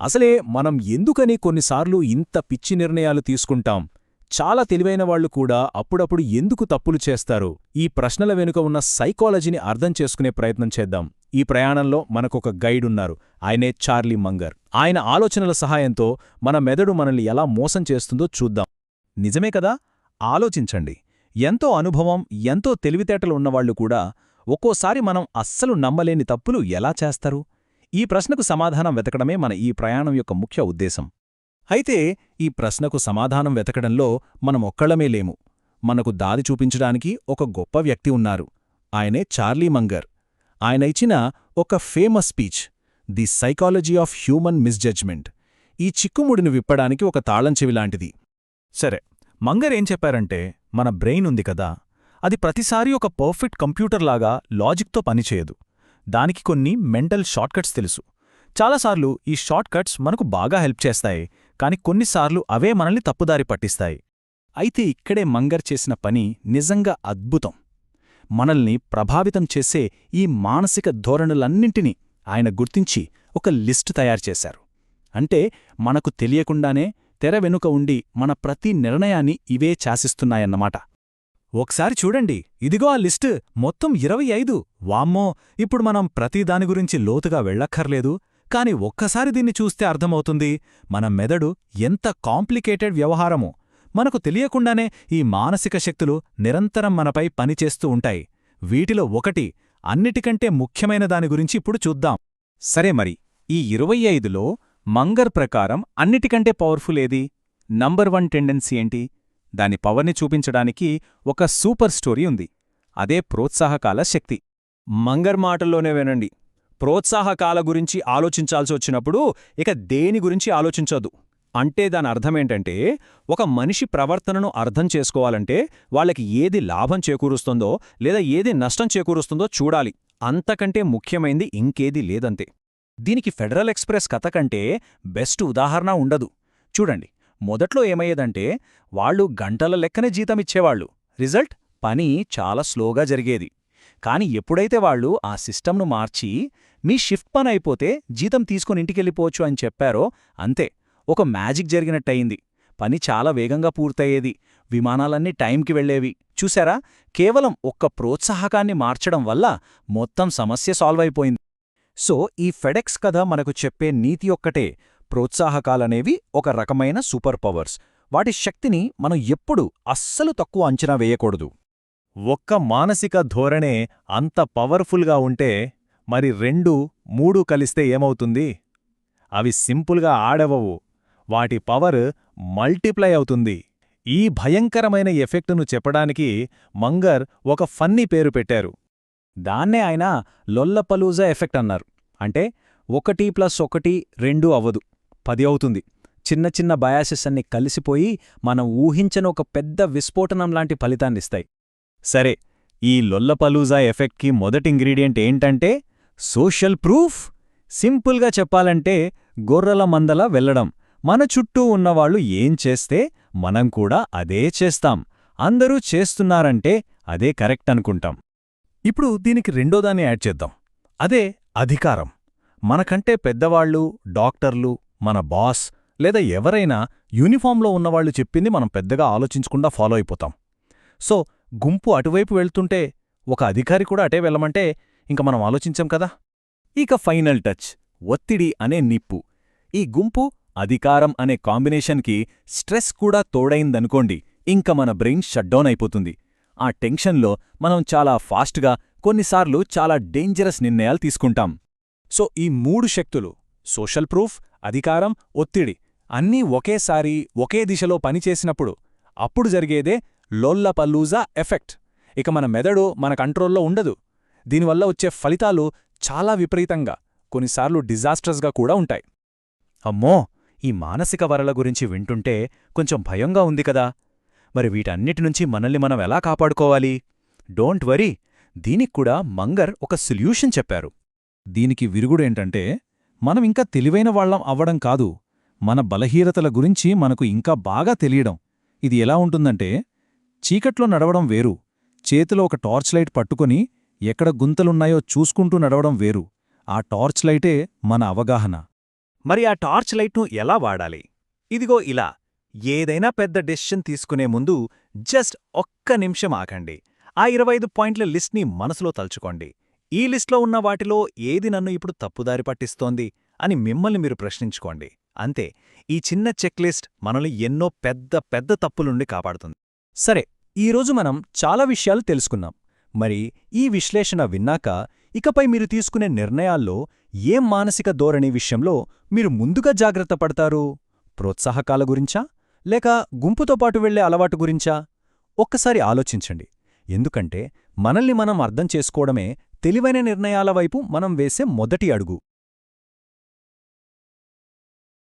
అసలే మనం ఎందుకని కొన్నిసార్లు ఇంత పిచ్చి నిర్ణయాలు తీసుకుంటాం? చాలా తెలివైన వాళ్ళు కూడా అప్పుడప్పుడు ఎందుకు తప్పులు చేస్తారు? ఈ ప్రశ్నల వెనుక ఉన్న సైకాలజీని అర్థం చేసుకునే ప్రయత్నం చేద్దాం. ఈ ప్రయాణంలో మనకొక గైడ్ ఉన్నారు. ఆయనే చార్లీ మంగర్. ఆయన ఆలోచనల సహాయంతో మన మెదడు మనల్ని ఎలా మోసం చేస్తుందో చూద్దాం. నిజమే కదా? ఆలోచించండి. ఎంతో అనుభవం ఎంతో తెలివితేటలు ఉన్నవాళ్ళు కూడా ఒక్కోసారి మనం అస్సలు నమ్మలేని తప్పులు ఎలా చేస్తారు? ఈ ప్రశ్నకు సమాధానం వెతకడమే మన ఈ ప్రయాణం యొక్క ముఖ్య ఉద్దేశం. అయితే ఈ ప్రశ్నకు సమాధానం వెతకడంలో మనమొక్కళమే లేము. మనకు దారి చూపించడానికి ఒక గొప్ప వ్యక్తి ఉన్నారు. ఆయనే చార్లీ మంగర్. ఆయన ఇచ్చిన ఒక famous speech the psychology of human misjudgment ఈ చిక్కుముడిని విప్పడానికి ఒక తాళం చెవిలాంటిది సరే మంగర్ ఏం చెప్పారంటే మన బ్రెయిన్ ఉంది కదా. అది ప్రతిసారీ ఒక పర్ఫెక్ట్ కంప్యూటర్లాగా లాజిక్తో పనిచేయదు. దానికి కొన్ని మెంటల్ షార్ట్కట్స్ తెలుసు. చాలాసార్లు ఈ షార్ట్కట్స్ మనకు బాగా హెల్ప్ చేస్తాయి కాని కొన్నిసార్లు అవే మనల్ని తప్పుదారి పట్టిస్తాయి. అయితే ఇక్కడే మంగర్ చేసిన పని నిజంగా అద్భుతం. మనల్ని ప్రభావితం చేసే ఈ మానసిక ధోరణులన్నింటినీ ఆయన గుర్తించి ఒక లిస్టు తయారుచేశారు అంటే మనకు తెలియకుండానే తెర వెనుక ఉండి మన ప్రతి నిర్ణయాన్ని ఇవే శాసిస్తున్నాయన్నమాట ఒకసారి చూడండి. ఇదిగో ఆ లిస్టు. మొత్తం ఇరవై ఐదు. వామ్మో! ఇప్పుడు మనం ప్రతిదాని గురించి లోతుగా వెళ్ళక్కర్లేదు. కాని ఒక్కసారి దీన్ని చూస్తే అర్థమవుతుంది. మన మెదడు ఎంత కాంప్లికేటెడ్ వ్యవహారమో. మనకు తెలియకుండానే ఈ మానసిక శక్తులు నిరంతరం మనపై పనిచేస్తూ ఉంటాయి. వీటిలో ఒకటి అన్నిటికంటే ముఖ్యమైన దాని గురించి ఇప్పుడు చూద్దాం. సరే మరి ఈ ఇరవై ఐదులో మంగర్ ప్రకారం అన్నిటికంటే పవర్ఫుల్ ఏది? నంబర్ వన్ టెండెన్సీ ఏంటి? దాని పవర్ని చూపించడానికి ఒక సూపర్ స్టోరీ ఉంది. అదే ప్రోత్సాహకాల శక్తి. మంగర్ మాటల్లోనే వినండి. ప్రోత్సాహకాల గురించి ఆలోచించాల్సి వచ్చినప్పుడు ఇక దేని గురించి ఆలోచించదు అంటే దాని అర్థమేంటంటే ఒక మనిషి ప్రవర్తనను అర్థం చేసుకోవాలంటే వాళ్ళకి ఏది లాభం చేకూరుస్తుందో లేదా ఏది నష్టం చేకూరుస్తుందో చూడాలి. అంతకంటే ముఖ్యమైంది ఇంకేది లేదంతే. దీనికి ఫెడరల్ ఎక్స్ప్రెస్ కథ కంటే బెస్ట్ ఉదాహరణ ఉండదు. చూడండి. మొదట్లో ఏమయ్యేదంటే వాళ్ళు గంటల లెక్కనే జీతమిచ్చేవాళ్ళు. రిజల్ట్? పని చాలా స్లోగా జరిగేది. కాని ఎప్పుడైతే వాళ్ళు ఆ సిస్టమ్ను మార్చి మీ షిఫ్ట్ పని అయిపోతే జీతం తీసుకుని ఇంటికెళ్ళిపోవచ్చు అని చెప్పారో అంతే. ఒక మ్యాజిక్ జరిగినట్టయింది. పని చాలా వేగంగా పూర్తయ్యేది. విమానాలన్నీ టైంకి వెళ్ళేవి చూశారా కేవలం ఒక్క ప్రోత్సాహకాన్ని మార్చడం వల్ల మొత్తం సమస్య సాల్వ్ అయిపోయింది. సో ఈ ఫెడెక్స్ కథ మనకు చెప్పే నీతి ఒక్కటే. ప్రోత్సాహకాలనేవి ఒక రకమైన సూపర్ పవర్స్. వాటి శక్తిని మనం ఎప్పుడు అస్సలు తక్కువ అంచనా వేయకూడదు. ఒక్క మానసిక ధోరణే అంత పవర్ఫుల్గా ఉంటే మరి రెండు మూడు కలిస్తే ఏమవుతుంది? అవి సింపుల్గా ఆడవవు వాటి పవర్ మల్టిప్లై అవుతుంది. ఈ భయంకరమైన ఎఫెక్టును చెప్పడానికి మంగర్ ఒక ఫన్నీ పేరు పెట్టారు. దాన్నే ఆయన లొల్లపలూజా ఎఫెక్ట్ అన్నారు. అంటే ఒకటి ప్లస్ ఒకటి రెండు అవ్వదు. పది అవుతుంది. చిన్న చిన్న బయాసెస్ అన్ని కలిసిపోయి మనం ఊహించని ఒక పెద్ద విస్ఫోటనం లాంటి ఫలితాన్నిస్తాయి సరే ఈ లొల్లపలూజా ఎఫెక్ట్కి మొదటి ఇంగ్రీడియంట్ ఏంటంటే సోషల్ ప్రూఫ్? సింపుల్గా చెప్పాలంటే గొర్రెల మందల వెళ్ళడం మన చుట్టూ ఉన్నవాళ్ళు ఏం చేస్తే మనం కూడా అదే చేస్తాం. అందరూ చేస్తున్నారంటే అదే కరెక్ట్ అనుకుంటాం. ఇప్పుడు దీనికి రెండోదాన్ని యాడ్ చేద్దాం. అదే అధికారం. మనకంటే పెద్దవాళ్ళు డాక్టర్లు మన బాస్ లేదా ఎవరైనా యూనిఫామ్లో ఉన్నవాళ్ళు చెప్పింది మనం పెద్దగా ఆలోచించకుండా ఫాలో అయిపోతాం. సో గుంపు అటువైపు వెళ్తుంటే ఒక అధికారి కూడా అటే వెళ్ళమంటే ఇంక మనం ఆలోచించాం కదా? ఇక ఫైనల్ టచ్ ఒత్తిడి అనే నిప్పు. ఈ గుంపు అధికారం అనే కాంబినేషన్కి స్ట్రెస్ కూడా తోడైందనుకోండి ఇంక మన బ్రెయిన్ షట్డౌన్ అయిపోతుంది. ఆ టెన్షన్లో మనం చాలా ఫాస్ట్గా కొన్నిసార్లు చాలా డేంజరస్ నిర్ణయాలు తీసుకుంటాం. సో ఈ మూడు శక్తులు సోషల్ ప్రూఫ్ అధికారం ఒత్తిడి అన్నీ ఒకేసారి ఒకే దిశలో పనిచేసినప్పుడు అప్పుడు జరిగేదే లోల్లపల్లూజా ఎఫెక్ట్. ఇక మన మెదడు మన కంట్రోల్లో ఉండదు. దీనివల్ల వచ్చే ఫలితాలు చాలా విపరీతంగా కొన్నిసార్లు డిజాస్టర్స్గా కూడా ఉంటాయి. అమ్మో! ఈ మానసిక వరల గురించి వింటుంటే కొంచెం భయంగా ఉంది కదా! మరి వీటన్నిటినుంచి మనల్ని మనం ఎలా కాపాడుకోవాలి? Don't worry! దీనిక్కూడా మంగర్ ఒక సొల్యూషన్ చెప్పారు. దీనికి విరుగుడేంటంటే మనం ఇంకా తెలివైన వాళ్ళం అవ్వడం కాదు. మన బలహీనతల గురించి మనకు ఇంకా బాగా తెలియడం. ఇది ఎలా ఉంటుందంటే చీకట్లో నడవడం వేరు. చేతిలో ఒక టార్చ్ లైట్ పట్టుకొని ఎక్కడ గుంతలున్నాయో చూసుకుంటూ నడవడం వేరు. ఆ టార్చ్ లైటే మన అవగాహన. మరి ఆ టార్చ్ లైట్ను ఎలా వాడాలి? ఇదిగో ఇలా. ఏదైనా పెద్ద డెసిషన్ తీసుకునే ముందు జస్ట్ ఒక్క నిమిషం ఆగండి. ఆ ఇరవై ఐదు పాయింట్ల లిస్ట్ని మనసులో తలుచుకోండి. ఈ లిస్ట్లో ఉన్న వాటిలో ఏది నన్ను ఇప్పుడు తప్పుదారి పట్టిస్తోంది అని మిమ్మల్ని మీరు ప్రశ్నించుకోండి. అంతే ఈ చిన్న చెక్ లిస్ట్ మనల్ని ఎన్నో పెద్ద పెద్ద తప్పులుండి కాపాడుతుంది. సరే ఈరోజు మనం చాలా విషయాలు తెలుసుకున్నాం మరి ఈ విశ్లేషణ విన్నాక ఇకపై మీరు తీసుకునే నిర్ణయాల్లో ఏం మానసిక ధోరణి విషయంలో మీరు ముందుగా జాగ్రత్త పడతారు? ప్రోత్సాహకాల గురించా? లేక గుంపుతో పాటు వెళ్ళే అలవాటు గురించా? ఒక్కసారి ఆలోచించండి. ఎందుకంటే మనల్ని మనం అర్థం చేసుకోవడమే తెలివైన నిర్ణయాల వైపు మనం వేసే మొదటి అడుగు.